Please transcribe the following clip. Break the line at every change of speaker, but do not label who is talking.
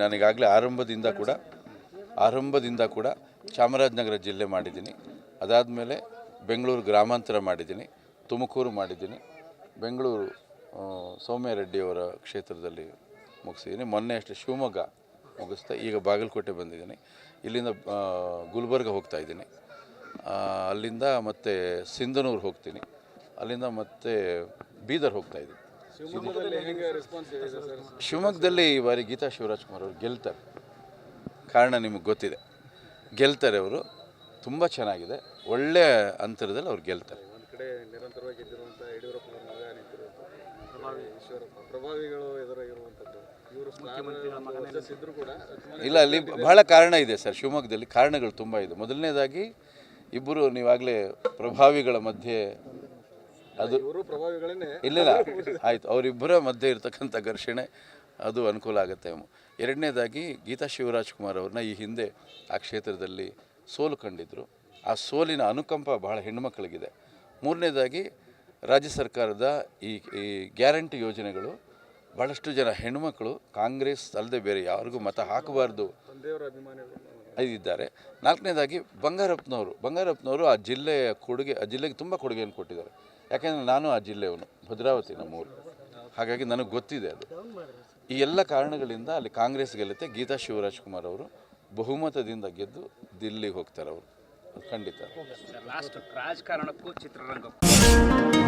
ನಾನೀಗಾಗಲೇ ಆರಂಭದಿಂದ ಕೂಡ ಆರಂಭದಿಂದ ಕೂಡ ಚಾಮರಾಜನಗರ ಜಿಲ್ಲೆ ಮಾಡಿದ್ದೀನಿ. ಅದಾದಮೇಲೆ ಬೆಂಗಳೂರು ಗ್ರಾಮಾಂತರ ಮಾಡಿದ್ದೀನಿ, ತುಮಕೂರು ಮಾಡಿದ್ದೀನಿ. ಬೆಂಗಳೂರು ಸೌಮ್ಯರೆಡ್ಡಿಯವರ ಸೌಮ್ಯ ರೆಡ್ಡಿಯವರ ಕ್ಷೇತ್ರದಲ್ಲಿ ಮುಗಿಸಿದ್ದೀನಿ. ಮೊನ್ನೆ ಅಷ್ಟೇ ಶಿವಮೊಗ್ಗ ಮುಗಿಸ್ತಾ ಈಗ ಬಾಗಲಕೋಟೆ ಬಂದಿದ್ದೀನಿ. ಇಲ್ಲಿಂದ ಗುಲ್ಬರ್ಗ ಹೋಗ್ತಾ ಇದ್ದೀನಿ. ಅಲ್ಲಿಂದ ಮತ್ತೆ ಸಿಂಧನೂರು ಹೋಗ್ತೀನಿ. ಅಲ್ಲಿಂದ ಮತ್ತೆ ಬೀದರ್ ಹೋಗ್ತಾ ಇದ್ದೀನಿ. ಶಿವಮೊಗ್ಗದಲ್ಲಿ ಈ ಬಾರಿ ಗೀತಾ ಶಿವರಾಜ್ ಕುಮಾರ್ ಅವರು ಗೆಲ್ತಾರೆ. ಕಾರಣ ನಿಮಗೆ ಗೊತ್ತಿದೆ. ಗೆಲ್ತಾರೆ ಅವರು. ತುಂಬ ಚೆನ್ನಾಗಿದೆ. ಒಳ್ಳೆಯ ಅಂತರದಲ್ಲಿ ಅವ್ರು ಗೆಲ್ತಾರೆ. ಇಲ್ಲ ಅಲ್ಲಿ ಬಹಳ ಕಾರಣ ಇದೆ ಸರ್. ಶಿವಮೊಗ್ಗದಲ್ಲಿ ಕಾರಣಗಳು ತುಂಬ ಇದೆ. ಮೊದಲನೇದಾಗಿ ಇಬ್ಬರು ನೀವಾಗಲೇ ಪ್ರಭಾವಿಗಳ ಮಧ್ಯೆ ಅದು ಇಲ್ಲ ಆಯ್ತು ಅವರಿಬ್ಬರ ಮಧ್ಯೆ ಇರತಕ್ಕಂಥ ಘರ್ಷಣೆ ಅದು ಅನುಕೂಲ ಆಗುತ್ತೆ ಎರಡನೇದಾಗಿ ಗೀತಾ ಶಿವರಾಜ್ ಕುಮಾರ್ ಅವ್ರನ್ನ ಈ ಹಿಂದೆ ಆ ಕ್ಷೇತ್ರದಲ್ಲಿ ಸೋಲು ಕಂಡಿದ್ದರು ಆ ಸೋಲಿನ ಅನುಕಂಪ ಬಹಳ ಹೆಣ್ಣುಮಕ್ಕಳಿಗಿದೆ ಮೂರನೇದಾಗಿ ರಾಜ್ಯ ಸರ್ಕಾರದ ಈ ಈ ಗ್ಯಾರಂಟಿ ಯೋಜನೆಗಳು ಭಾಳಷ್ಟು ಜನ ಹೆಣ್ಣುಮಕ್ಕಳು ಕಾಂಗ್ರೆಸ್ ಅಲ್ಲದೆ ಬೇರೆ ಯಾರಿಗೂ ಮತ ಹಾಕಬಾರ್ದು. ಇದ್ದಾರೆ ನಾಲ್ಕನೇದಾಗಿ ಬಂಗಾರಪ್ಪನವರು. ಬಂಗಾರಪ್ಪನವರು ಆ ಜಿಲ್ಲೆಯ ಕೊಡುಗೆ, ಆ ಜಿಲ್ಲೆಗೆ ತುಂಬ ಕೊಡುಗೆಯನ್ನು ಕೊಟ್ಟಿದ್ದಾರೆ. ಯಾಕೆಂದರೆ ನಾನು ಆ ಜಿಲ್ಲೆಯವನು, ಭದ್ರಾವತಿ ನಮ್ಮೂರು. ಹಾಗಾಗಿ ನನಗೆ ಗೊತ್ತಿದೆ ಅದು. ಈ ಎಲ್ಲ ಕಾರಣಗಳಿಂದ ಅಲ್ಲಿ ಕಾಂಗ್ರೆಸ್ ಗೆಲ್ಲುತ್ತೆ. ಗೀತಾ ಶಿವರಾಜ್ ಕುಮಾರ್ ಅವರು ಬಹುಮತದಿಂದ ಗೆದ್ದು ದಿಲ್ಲಿಗೆ ಹೋಗ್ತಾರೆ ಅವರು. ಖಂಡಿತ.
ರಾಜಕಾರಣಕ್ಕೂ ಚಿತ್ರರಂಗಕ್ಕೂ.